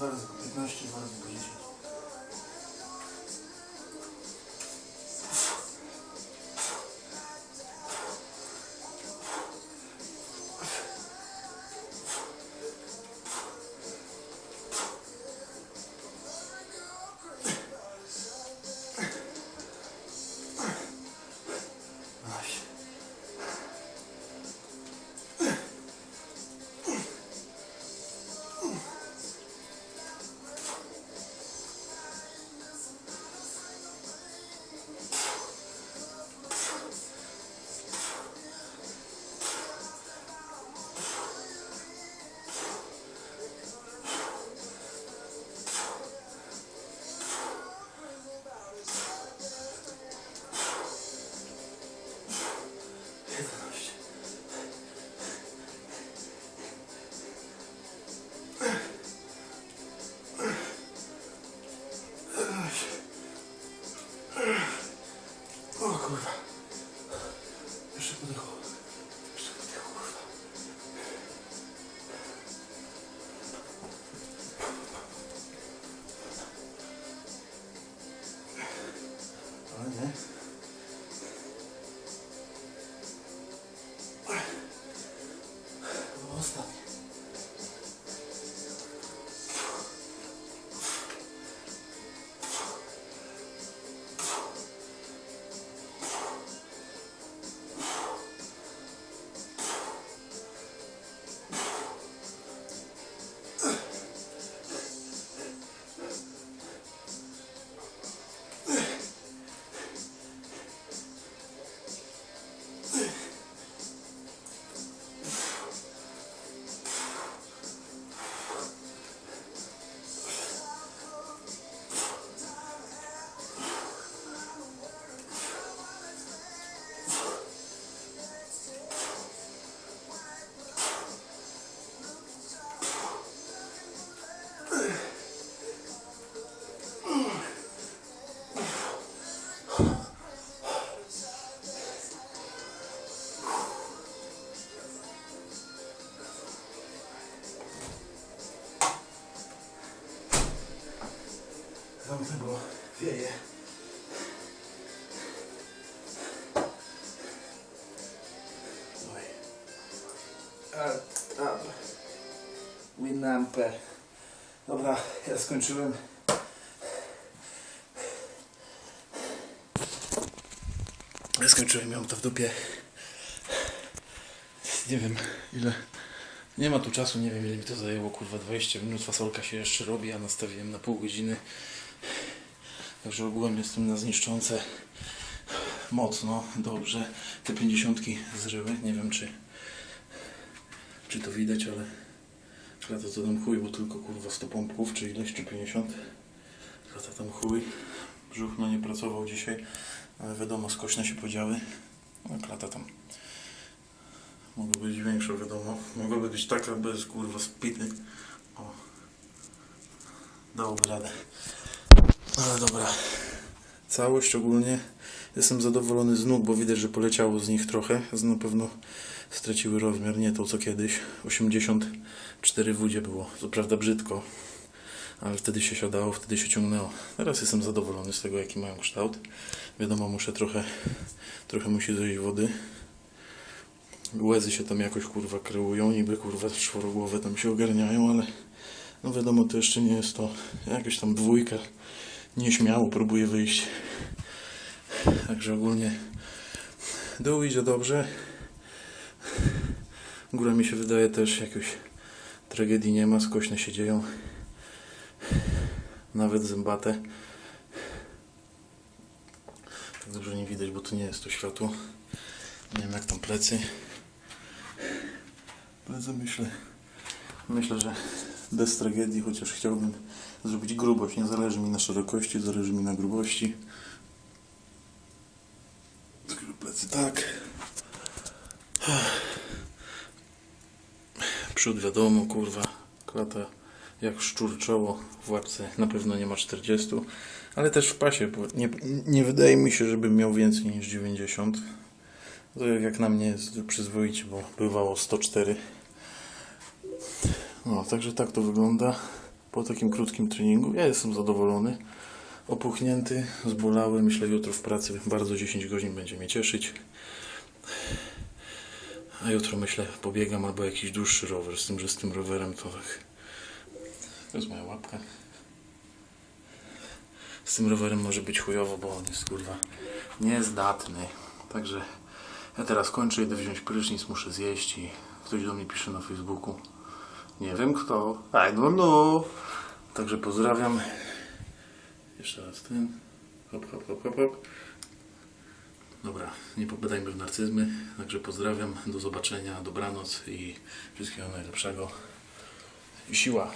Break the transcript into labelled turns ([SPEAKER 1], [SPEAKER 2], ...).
[SPEAKER 1] Dwa razy po 15, dwa razy po 10. Zamknę, bo wieje. Oj. A, a. Winampę. Dobra, ja skończyłem. Ja skończyłem, miałem to w dupie. Nie wiem ile. Nie ma tu czasu, nie wiem ile mi to zajęło, kurwa 20 minut, fasolka się jeszcze robi, a nastawiłem na pół godziny. Także ogółem jestem na zniszczące mocno, dobrze. Te 50 zryły, nie wiem czy czy to widać, ale lata to tam chuj, bo tylko kurwa 100 pompków, czy ileś, czy 50. Lata tam chuj. Brzuch no nie pracował dzisiaj, ale wiadomo, skośne się podziały. No klata tam mogła być większa, wiadomo. Mogłaby być taka bez kurwa spity. O. Dałoby radę. Ale dobra. Całość ogólnie jestem zadowolony z nóg, bo widać, że poleciało z nich trochę. Na pewno straciły rozmiar, nie to co kiedyś. 84 w udzie było. Co prawda brzydko, ale wtedy się siadało, wtedy się ciągnęło. Teraz jestem zadowolony z tego, jaki mają kształt. Wiadomo, muszę trochę, trochę musi zejść wody. Łezy się tam jakoś kurwa kreują, niby kurwa czworogłowe tam się ogarniają, ale no wiadomo, to jeszcze nie jest to jakaś tam dwójka. Nieśmiało próbuje wyjść. Także ogólnie dół idzie dobrze. Góra mi się wydaje też jakoś tragedii nie ma, skośne się dzieją. Nawet zębate. Tak dobrze nie widać, bo tu nie jest to światło. Nie wiem jak tam plecy. Plecy myślę, myślę, że bez tragedii, chociaż chciałbym zrobić grubość. Nie zależy mi na szerokości, zależy mi na grubości. Plecy tak. Przód wiadomo, kurwa, klata jak szczur czoło w łapce na pewno nie ma 40, ale też w pasie, bo nie, nie wydaje mi się, żebym miał więcej niż 90. To jak na mnie jest przyzwoicie, bo bywało 104. No, także tak to wygląda po takim krótkim treningu. Ja jestem zadowolony. Opuchnięty, zbolały. Myślę jutro w pracy bardzo 10 godzin będzie mnie cieszyć. A jutro myślę pobiegam albo jakiś dłuższy rower. Z tym, że z tym rowerem to tak... To jest moja łapka. Z tym rowerem może być chujowo, bo on jest kurwa niezdatny. Także ja teraz kończę, idę wziąć prysznic, muszę zjeść i ktoś do mnie pisze na Facebooku. Nie wiem kto. I don't know. Także pozdrawiam. Jeszcze raz ten. Hop, hop, hop, hop, hop. Dobra, nie popadajmy w narcyzmy. Także pozdrawiam. Do zobaczenia. Dobranoc i wszystkiego najlepszego. Siła.